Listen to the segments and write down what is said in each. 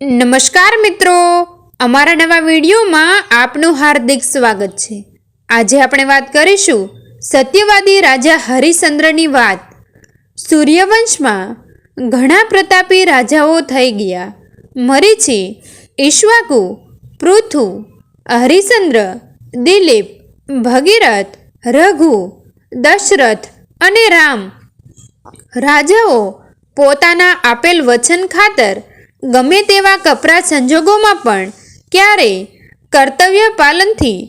નમસ્કાર મિત્રો. અમારા નવા વિડીયોમાં આપનું હાર્દિક સ્વાગત છે. આજે આપણે વાત કરીશું સત્યવાદી રાજા હરિશ્ચંદ્રની વાત. સૂર્યવંશમાં ઘણા પ્રતાપી રાજાઓ થઈ ગયા. મરીચી ઈશ્વાકુ, પૃથુ, હરિશ્ચંદ્ર, દિલીપ, ભગીરથ, રઘુ, દશરથ અને રામ. રાજાઓ પોતાના આપેલ વચન ખાતર ગમે તેવા કપરા સંજોગોમાં પણ ક્યારેય કર્તવ્ય પાલનથી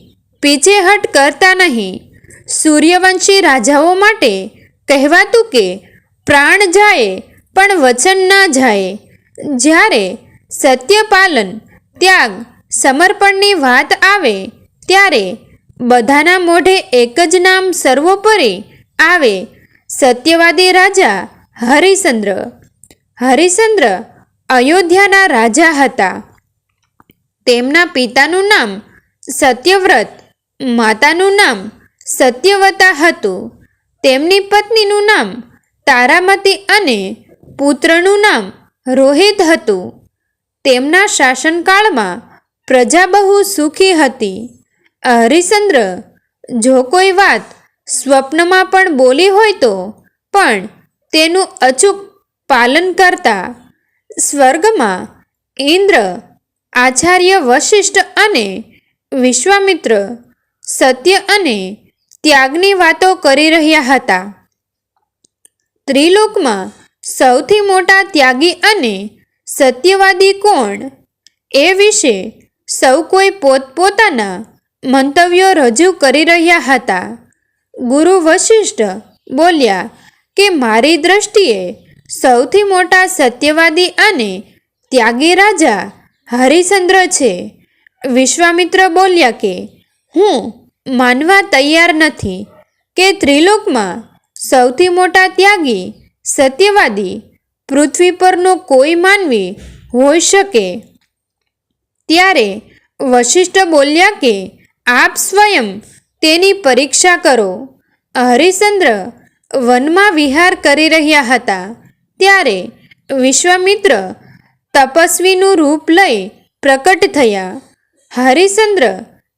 પીછેહટ કરતા નહીં. સૂર્યવંશી રાજાઓ માટે કહેવાતું કે પ્રાણ જાય પણ વચન ના જાય. જ્યારે સત્યપાલન ત્યાગ સમર્પણની વાત આવે, ત્યારે બધાના મોઢે એક જ નામ સર્વોપરી આવે સત્યવાદી રાજા હરિશ્ચંદ્ર. હરિશ્ચંદ્ર અયોધ્યાના રાજા હતા. તેમના પિતાનું નામ સત્યવ્રત, માતાનું નામ સત્યવતા હતું. તેમની પત્નીનું નામ તારામતી અને પુત્રનું નામ રોહિત હતું. તેમના શાસનકાળમાં પ્રજા બહુ સુખી હતી. હરિશ્ચંદ્ર, જો કોઈ વાત સ્વપ્નમાં પણ બોલી હોય તો, પણ તેનું અચૂક પાલન કરતા સ્વર્ગમાં ઇન્દ્ર, આચાર્ય વશિષ્ઠ અને વિશ્વામિત્ર, સત્ય અને ત્યાગની વાતો કરી રહ્યા હતા. ત્રિલોકમાં સૌથી મોટા ત્યાગી અને સત્યવાદી કોણ? એ વિશે સૌ કોઈ પોતપોતાના મંતવ્યો રજૂ કરી રહ્યા હતા. ગુરુ વશિષ્ઠ બોલ્યા કે મારી દ્રષ્ટિએ સૌથી મોટા સત્યવાદી અને ત્યાગી રાજા હરિશ્ચંદ્ર છે. વિશ્વામિત્ર બોલ્યા કે, હું માનવા તૈયાર નથી કે ત્રિલોકમાં સૌથી મોટા ત્યાગી, સત્યવાદી પૃથ્વી પરનો કોઈ માનવી હોઈ શકે. ત્યારે વશિષ્ઠ બોલ્યા કે, આપ સ્વયં તેની પરીક્ષા કરો. હરિશ્ચંદ્ર વનમાં વિહાર કરી રહ્યા હતા. ત્યારે વિશ્વામિત્ર તપસ્વીનું રૂપ લઈ પ્રકટ થયા. હરિશ્ચંદ્ર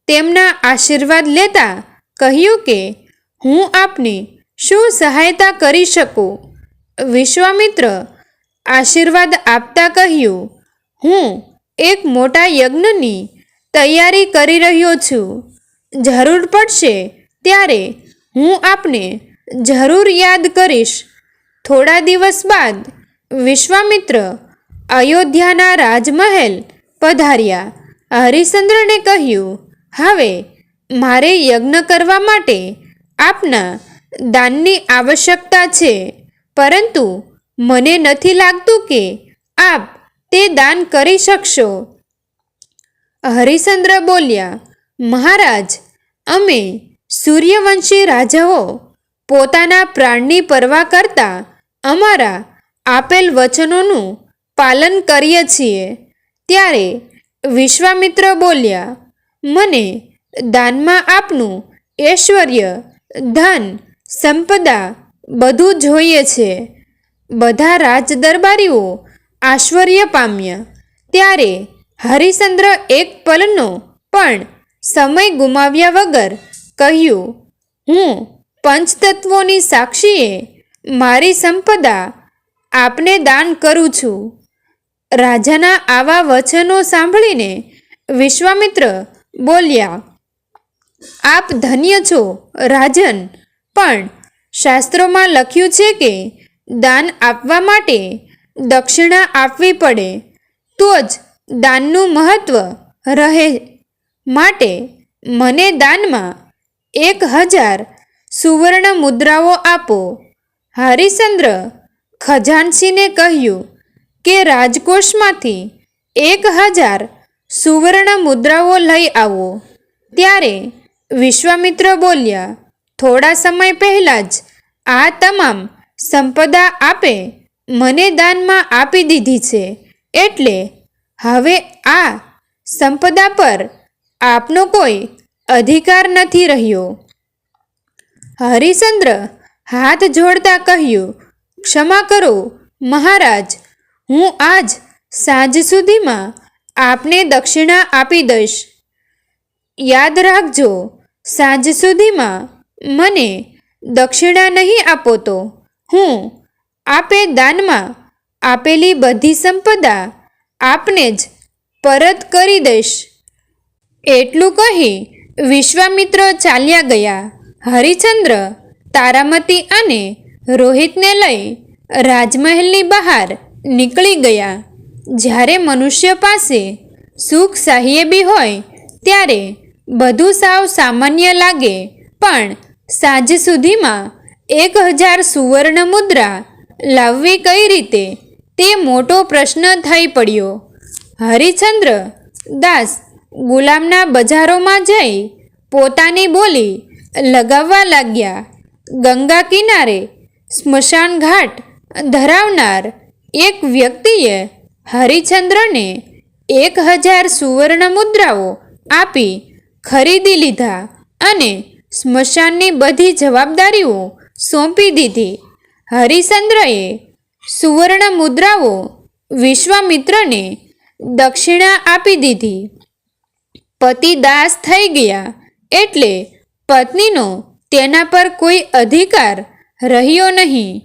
તેમના આશીર્વાદ લેતા કહ્યું કે, હું આપને શું સહાયતા કરી શકું? વિશ્વામિત્ર આશીર્વાદ આપતા કહ્યું, હું એક મોટા યજ્ઞની તૈયારી કરી રહ્યો છું. જરૂર પડશે ત્યારે હું આપને જરૂર યાદ કરીશ. થોડા દિવસ બાદ વિશ્વામિત્ર અયોધ્યાના રાજમહેલ પધાર્યા. હરિશ્ચંદ્રને કહ્યું, હવે મારે યજ્ઞ કરવા માટે આપના દાનની આવશ્યકતા છે. પરંતુ મને નથી લાગતું કે આપ તે દાન કરી શકશો. હરિશ્ચંદ્ર બોલ્યા, મહારાજ, અમે સૂર્યવંશી રાજાઓ પોતાના પ્રાણની પરવા કરતા અમારા આપેલ વચનોનું પાલન કરીએ છીએ. ત્યારે વિશ્વામિત્ર બોલ્યા, મને દાનમાં આપનું ઐશ્વર્ય, ધન, સંપદા બધું જોઈએ છે. બધા રાજદરબારીઓ આશ્ચર્ય પામ્યા. ત્યારે હરિચંદ્ર એક પલનો પણ સમય ગુમાવ્યા વગર કહ્યું, હું પંચતત્વોની સાક્ષીએ મારી સંપદા આપને દાન કરું છું. રાજાના આવા વચનો સાંભળીને વિશ્વામિત્ર બોલ્યા, આપ ધન્ય છો, રાજન, પણ શાસ્ત્રોમાં લખ્યું છે કે દાન આપવા માટે દક્ષિણા આપવી પડે, તો જ દાનનું મહત્ત્વ રહે. માટે મને દાનમાં એક હજાર સુવર્ણ મુદ્રાઓ આપો. હરિશ્ચંદ્ર ખજાનસીને કહ્યું કે રાજકોષમાંથી એક હજાર સુવર્ણ મુદ્રાઓ લઈ આવો. ત્યારે વિશ્વામિત્ર બોલ્યા, થોડા સમય પહેલાં જ આ તમામ સંપદા આપે મને દાનમાં આપી દીધી છે. એટલે હવે આ સંપદા પર આપનો કોઈ અધિકાર નથી રહ્યો. હરિશ્ચંદ્ર હાથ જોડતા કહ્યું, ક્ષમા કરો, મહારાજ, હું આજ સાંજ સુધીમાં આપને દક્ષિણા આપી દઈશ. યાદ રાખજો, સાંજ સુધીમાં મને દક્ષિણા નહીં આપો તો હું આપે દાનમાં આપેલી બધી સંપદા આપને જ પરત કરી દઈશ. એટલું કહી વિશ્વામિત્ર ચાલ્યા ગયા. હરિચંદ્ર તારામતી અને રોહિતને લઈ રાજમહેલની બહાર નીકળી ગયા. જ્યારે મનુષ્ય પાસે સુખ સાહેબી હોય, ત્યારે બધું સાવ સામાન્ય લાગે. પણ સાંજ સુધીમાં એક હજાર સુવર્ણ મુદ્રા લાવવી કઈ રીતે? તે મોટો પ્રશ્ન થઈ પડ્યો. હરિચંદ્ર દાસ ગુલામના બજારોમાં જઈ પોતાની બોલી લગાવવા લાગ્યા. ગંગા કિનારે સ્મશાન ઘાટ ધરાવનાર એક વ્યક્તિએ હરિચંદ્રને એક હજાર સુવર્ણ મુદ્રાઓ આપી ખરીદી લીધા અને સ્મશાનની બધી જવાબદારીઓ સોંપી દીધી. હરિચંદ્રએ સુવર્ણ મુદ્રાઓ વિશ્વામિત્રને દક્ષિણા આપી દીધી. પતિ દાસ થઈ ગયા એટલે પત્નીનો તેના પર કોઈ અધિકાર રહ્યો નહીં.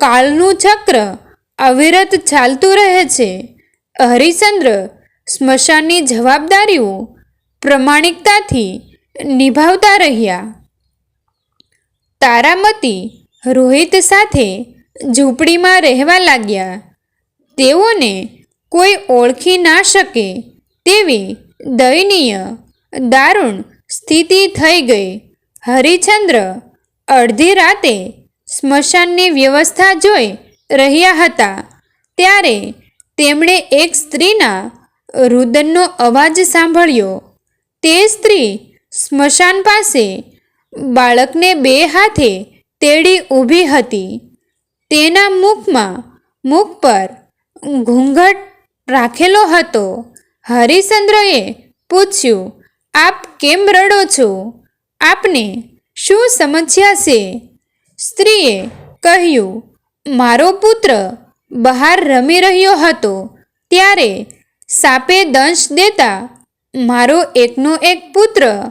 કાળનું ચક્ર અવિરત ચાલતું રહે છે. હરિચંદ્ર સ્મશાનની જવાબદારીઓ પ્રમાણિકતાથી નિભાવતા રહ્યા. તારામતી રોહિત સાથે ઝૂંપડીમાં રહેવા લાગ્યા. તેઓને કોઈ ઓળખી ના શકે તેવી દયનીય દારૂણ સ્થિતિ થઈ ગઈ. હરિચંદ્ર અડધી રાતે સ્મશાનની વ્યવસ્થા જોઈ રહ્યા હતા. ત્યારે તેમણે એક સ્ત્રીના રુદનનો અવાજ સાંભળ્યો. તે સ્ત્રી સ્મશાન પાસે બાળકને બે હાથે તેડી ઊભી હતી. તેના મુખમાં મુખ પર ઘૂંઘટ રાખેલો હતો. હરિચંદ્રએ પૂછ્યું, આપ કેમ રડો છો? આપને શું સમસ્યા છે? સ્ત્રીએ કહ્યું, મારો પુત્ર બહાર રમી રહ્યો હતો, ત્યારે સાપે દંશ દેતા મારો એકનો એક પુત્ર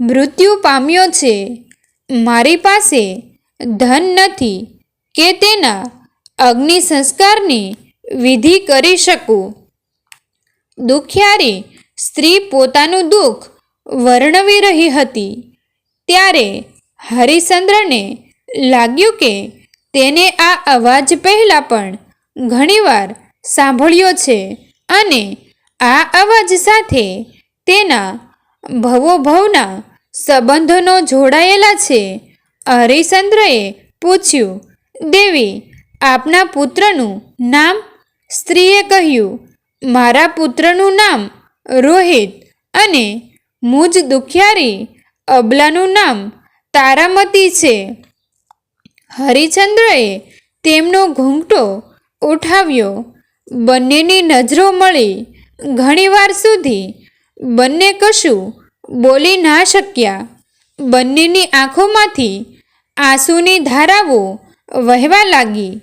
મૃત્યુ પામ્યો છે. મારી પાસે ધન નથી કે તેના અગ્નિ સંસ્કારની વિધિ કરી શકું. દુખિયારી સ્ત્રી પોતાનું દુઃખ વર્ણવી રહી હતી. ત્યારે હરિશ્ચંદ્રને લાગ્યું કે તેને આ અવાજ પહેલાં પણ ઘણીવાર સાંભળ્યો છે અને આ અવાજ સાથે તેના ભવોભવના સંબંધોનો જોડાયેલા છે. હરિશ્ચંદ્રએ પૂછ્યું, દેવી, આપના પુત્રનું નામ? સ્ત્રીએ કહ્યું, મારા પુત્રનું નામ રોહિત અને મુજ દુખિયારી અબલાનું નામ તારામતી છે. હરિચંદ્રએ તેમનો ઘૂંઘટો ઉઠાવ્યો. બંનેની નજરો મળી. ઘણીવાર સુધી બંને કશું બોલી ના શક્યા. બંનેની આંખોમાંથી આંસુની ધારાઓ વહેવા લાગી.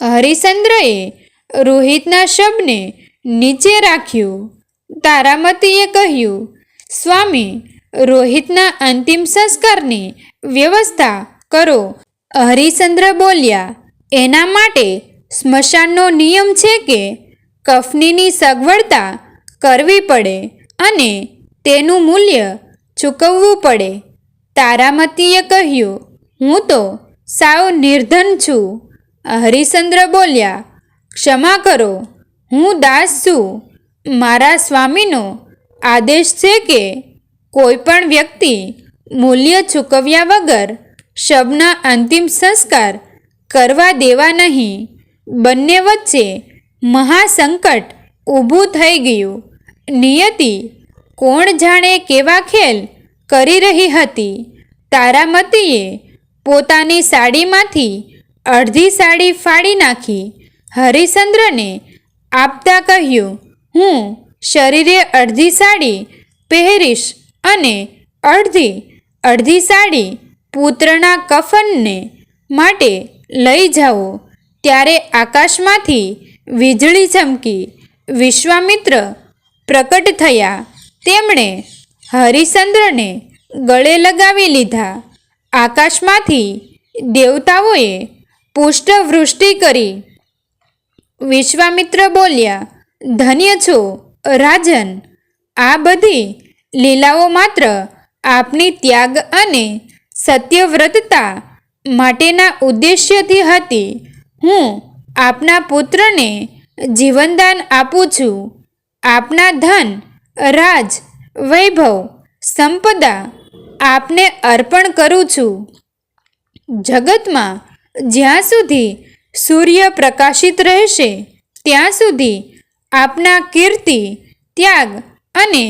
હરિચંદ્રએ રોહિતના શબને નીચે રાખ્યું. તારામતીએ કહ્યું, સ્વામી રોહિતના અંતિમ સંસ્કારની વ્યવસ્થા કરો. હરિચંદ્ર બોલ્યા, એના માટે સ્મશાનનો નિયમ છે કે કફનીની સગવડતા કરવી પડે અને તેનું મૂલ્ય ચૂકવવું પડે. તારામતીએ કહ્યું, હું તો સાવ નિર્ધન છું. હરિચંદ્ર બોલ્યા, ક્ષમા કરો, હું દાસ છું. મારા સ્વામીનો આદેશ છે કે કોઈ પણ વ્યક્તિ મૂલ્ય ચૂકવ્યા વગર શબના અંતિમ સંસ્કાર કરવા દેવા નહીં. બંને વચ્ચે મહાસંકટ ઊભું થઈ ગયું. નિયતિ કોણ જાણે કેવા ખેલ કરી રહી હતી. તારામતીએ પોતાની સાડીમાંથી અડધી સાડી ફાડી નાખી. હરિચંદ્રને આપતા કહ્યું, હું શરીરે અડધી સાડી પહેરીશ. અને અડધી અડધી સાડી પુત્રના કફનને માટે લઈ જાઓ. ત્યારે આકાશમાંથી વીજળી ચમકી વિશ્વામિત્ર પ્રકટ થયા. તેમણે હરિશ્ચંદ્રને ગળે લગાવી લીધા. આકાશમાંથી દેવતાઓએ પુષ્ટવૃષ્ટિ કરી. વિશ્વામિત્ર બોલ્યા, ધન્ય છો, રાજન. આ બધી લીલાઓ માત્ર આપની ત્યાગ અને સત્યવ્રતતા માટેના ઉદ્દેશ્યથી હતી. હું આપના પુત્રને જીવનદાન આપું છું. આપના ધન, રાજ, વૈભવ, સંપદા આપને અર્પણ કરું છું. જગતમાં જ્યાં સુધી સૂર્ય પ્રકાશિત રહેશે, ત્યાં સુધી આપના કીર્તિ, ત્યાગ અને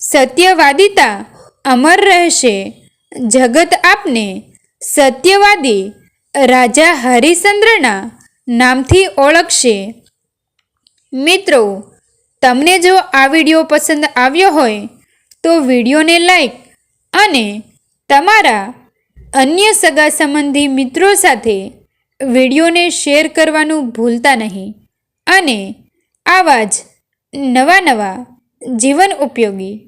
સત્યવાદિતા અમર રહેશે. જગત આપને સત્યવાદી રાજા હરિશ્ચંદ્રના નામથી ઓળખશે. મિત્રો, તમને જો આ વીડિયો પસંદ આવ્યો હોય, તો વિડીયોને લાઈક અને તમારા અન્ય સગા સંબંધી મિત્રો સાથે વિડીયોને શેર કરવાનું ભૂલતા નહીં. અને આવા જ નવા નવા જીવન ઉપયોગી